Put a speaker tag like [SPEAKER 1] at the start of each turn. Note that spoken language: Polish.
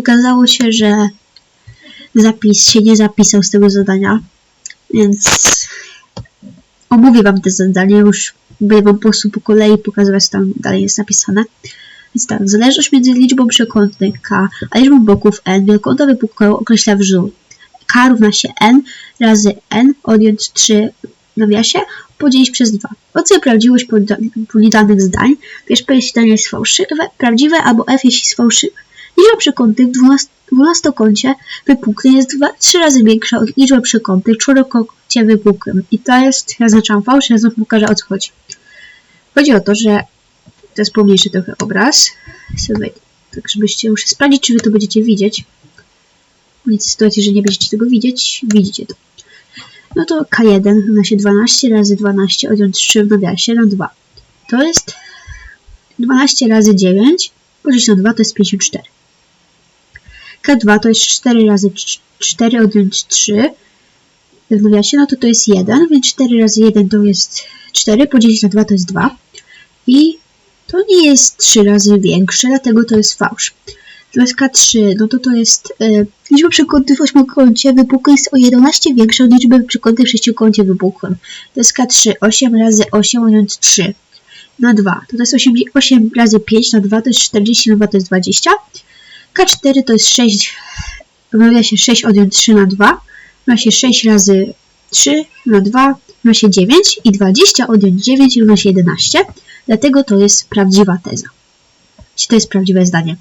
[SPEAKER 1] okazało się, że zapis się nie zapisał z tego zadania, więc omówię wam te zadanie, już będę wam po prostu po kolei pokazywać, co tam dalej jest napisane. Więc tak, zależność między liczbą przekątnych k a liczbą boków n wielkokąta wypukłego określa wzór. k równa się n razy n odjąć 3 w nawiasie podzielić przez 2. Oceń prawdziwość podanych zdań. Pierwsze zdanie jest fałszywe, prawdziwe, albo f jeśli jest fałszywe. Liczba przekątnych w 12 dwunastokącie wypukłym jest dwa, trzy razy większa od liczby przekątnych w czworokącie wypukłym. I to jest, ja zaczęłam fałsz, ja znów pokażę o co chodzi. Chodzi o to, że to jest pomniejszy trochę obraz. Sobie, tak żebyście muszę sprawdzić, czy wy to będziecie widzieć. W sytuacji, że nie będziecie tego widzieć, widzicie to. No to K1 równa się 12 razy 12 odjąć 3 w nawiasie na 2. To jest 12 razy 9 podzielić na 2 to jest 54. K2 to jest 4 razy 4 odjąć 3 w nawiasie, no to to jest 1, więc 4 razy 1 to jest 4, podzielić na 2 to jest 2. I to nie jest 3 razy większe, dlatego to jest fałsz. Natomiast K3, no to to jest e, liczba przekątnych w ośmiokącie wypukłym jest o 11 większa od liczby przekątnych w sześciokącie wypukłym. To jest K3, 8 razy 8 odjąć 3 na 2. To, to jest 8, 8 razy 5 na 2 to jest 40, na 2 to jest 20. K4 to jest 6, wymawia się 6 odjąć 3 na 2, ma się 6 razy 3 na 2, ma się 9 i 20 odjąć 9 równa się 11, dlatego to jest prawdziwa teza. Czy to jest prawdziwe zdanie?